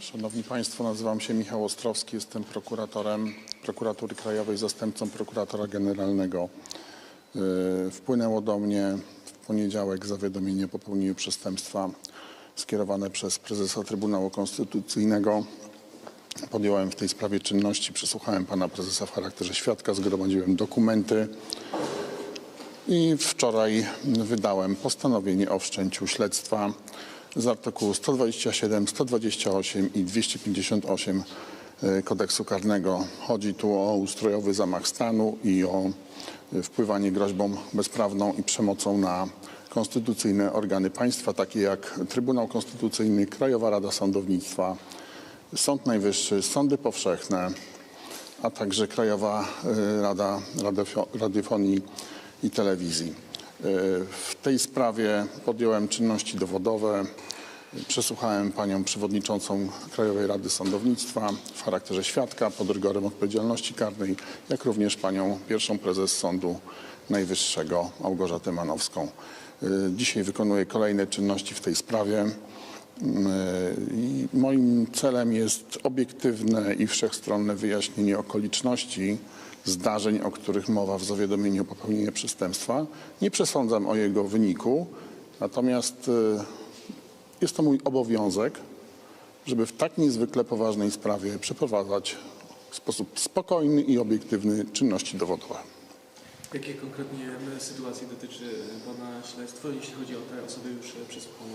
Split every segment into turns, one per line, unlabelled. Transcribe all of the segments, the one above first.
Szanowni Państwo, nazywam się Michał Ostrowski, jestem prokuratorem Prokuratury Krajowej, zastępcą prokuratora generalnego. Yy, Wpłynęło do mnie w poniedziałek zawiadomienie o popełnieniu przestępstwa skierowane przez prezesa Trybunału Konstytucyjnego. Podjąłem w tej sprawie czynności, przesłuchałem pana prezesa w charakterze świadka, zgromadziłem dokumenty i wczoraj wydałem postanowienie o wszczęciu śledztwa z artykułu 127, 128 i 258 e, kodeksu karnego. Chodzi tu o ustrojowy zamach stanu i o e, wpływanie groźbą bezprawną i przemocą na konstytucyjne organy państwa, takie jak Trybunał Konstytucyjny, Krajowa Rada Sądownictwa, Sąd Najwyższy, sądy powszechne, a także Krajowa e, Rada Radiofo- Radiofonii i Telewizji. W tej sprawie podjąłem czynności dowodowe. Przesłuchałem panią przewodniczącą Krajowej Rady Sądownictwa w charakterze świadka pod rygorem odpowiedzialności karnej, jak również panią pierwszą prezes Sądu Najwyższego Małgorzatę Manowską. E, Dzisiaj wykonuję kolejne czynności w tej sprawie. I moim celem jest obiektywne i wszechstronne wyjaśnienie okoliczności zdarzeń, o których mowa w zawiadomieniu o popełnieniu przestępstwa. Nie przesądzam o jego wyniku, natomiast e, jest to mój obowiązek, żeby w tak niezwykle poważnej sprawie przeprowadzać w sposób spokojny i obiektywny czynności dowodowe.
Jakie konkretnie e, sytuacji dotyczy Pana śledztwo, jeśli chodzi o te osoby już przesłuchane?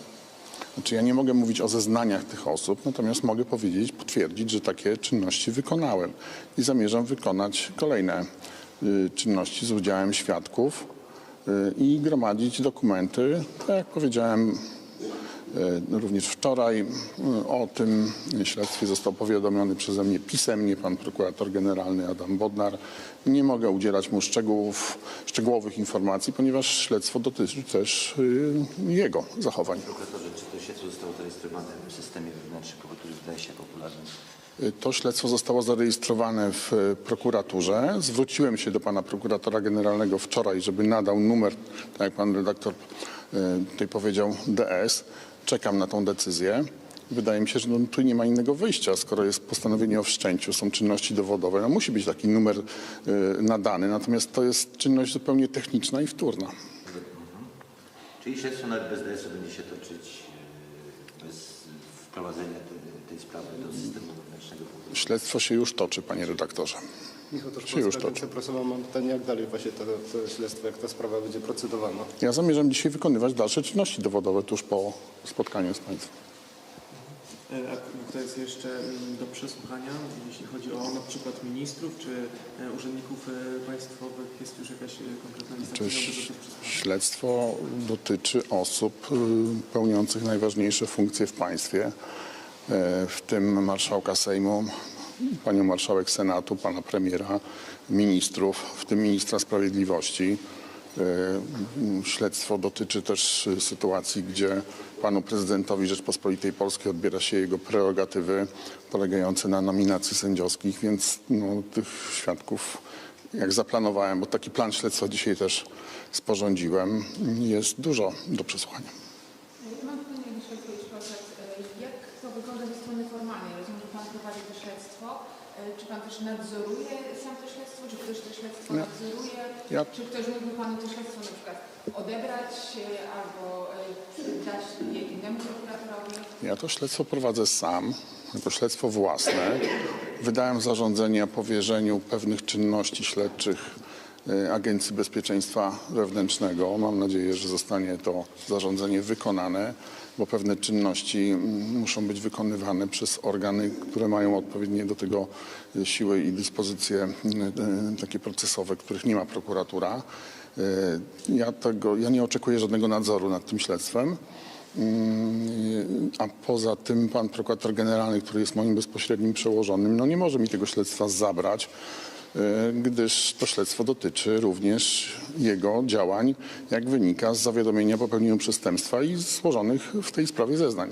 Znaczy ja nie mogę mówić o zeznaniach tych osób, natomiast mogę powiedzieć, potwierdzić, że takie czynności wykonałem i zamierzam wykonać kolejne y, czynności z udziałem świadków y, i gromadzić dokumenty, tak jak powiedziałem również wczoraj. y, O tym śledztwie został powiadomiony przeze mnie pisemnie pan prokurator generalny Adam Bodnar. Nie mogę udzielać mu szczegółów, szczegółowych informacji, ponieważ śledztwo dotyczy też y, jego zachowań.
Prokuratorze, czy to śledztwo zostało zarejestrowane w systemie wewnętrznym, który wydaje się popularny?
To śledztwo zostało zarejestrowane w e, prokuraturze. Zwróciłem się do pana prokuratora generalnego wczoraj, żeby nadał numer, tak jak pan redaktor e, tutaj powiedział, DS. Czekam na tą decyzję. Wydaje mi się, że no, tu nie ma innego wyjścia, skoro jest postanowienie o wszczęciu, są czynności dowodowe. No, musi być taki numer e, nadany, natomiast to jest czynność zupełnie techniczna i wtórna.
Czyli śledztwo nawet bez DS-u będzie się toczyć e, bez wprowadzenia tej, tej sprawy do systemu wewnętrznego?
Śledztwo się już toczy, panie redaktorze.
Michał, to
Się już.
Agencja Prasowa mam pytanie, jak dalej właśnie to, to śledztwo, jak ta sprawa będzie procedowana?
Ja zamierzam dzisiaj wykonywać dalsze czynności dowodowe tuż po spotkaniu z państwem.
E, A kto jest jeszcze mm, do przesłuchania, jeśli chodzi o na przykład ministrów czy e, urzędników e, państwowych? Jest już jakaś konkretna lista,
Czy śledztwo dotyczy osób y, pełniących najważniejsze funkcje w państwie, w tym marszałka Sejmu, panią marszałek Senatu, pana premiera, ministrów, w tym ministra sprawiedliwości. E, Śledztwo dotyczy też y, sytuacji, gdzie panu prezydentowi Rzeczpospolitej Polskiej odbiera się jego prerogatywy polegające na nominacji sędziowskich, więc no, tych świadków jak zaplanowałem, bo taki plan śledztwa dzisiaj też sporządziłem, jest dużo do przesłuchania.
Mam pytanie do śledztwa, jeśli proszę, e, jak to wygląda ze strony formalnej? Rozumiem, że Pan prowadzi to śledztwo. E, Czy Pan też nadzoruje sam to śledztwo? Czy ktoś to śledztwo
Ja-
nadzoruje?
ja-
Czy ktoś mógłby Panu to śledztwo na przykład odebrać e, albo e, dać innemu prokuratorowi?
Ja to śledztwo prowadzę sam, jako śledztwo własne. Wydałem zarządzenie o powierzeniu pewnych czynności śledczych Agencji Bezpieczeństwa Wewnętrznego. Mam nadzieję, że zostanie to zarządzenie wykonane, bo pewne czynności mm, muszą być wykonywane przez organy, które mają odpowiednie do tego y, siły i dyspozycje y, y, takie procesowe, których nie ma prokuratura. Ja, tego, ja nie oczekuję żadnego nadzoru nad tym śledztwem. Mm, A poza tym pan prokurator generalny, który jest moim bezpośrednim przełożonym, no nie może mi tego śledztwa zabrać, e, gdyż to śledztwo dotyczy również jego działań, jak wynika z zawiadomienia o popełnieniu przestępstwa i złożonych w tej sprawie zeznań.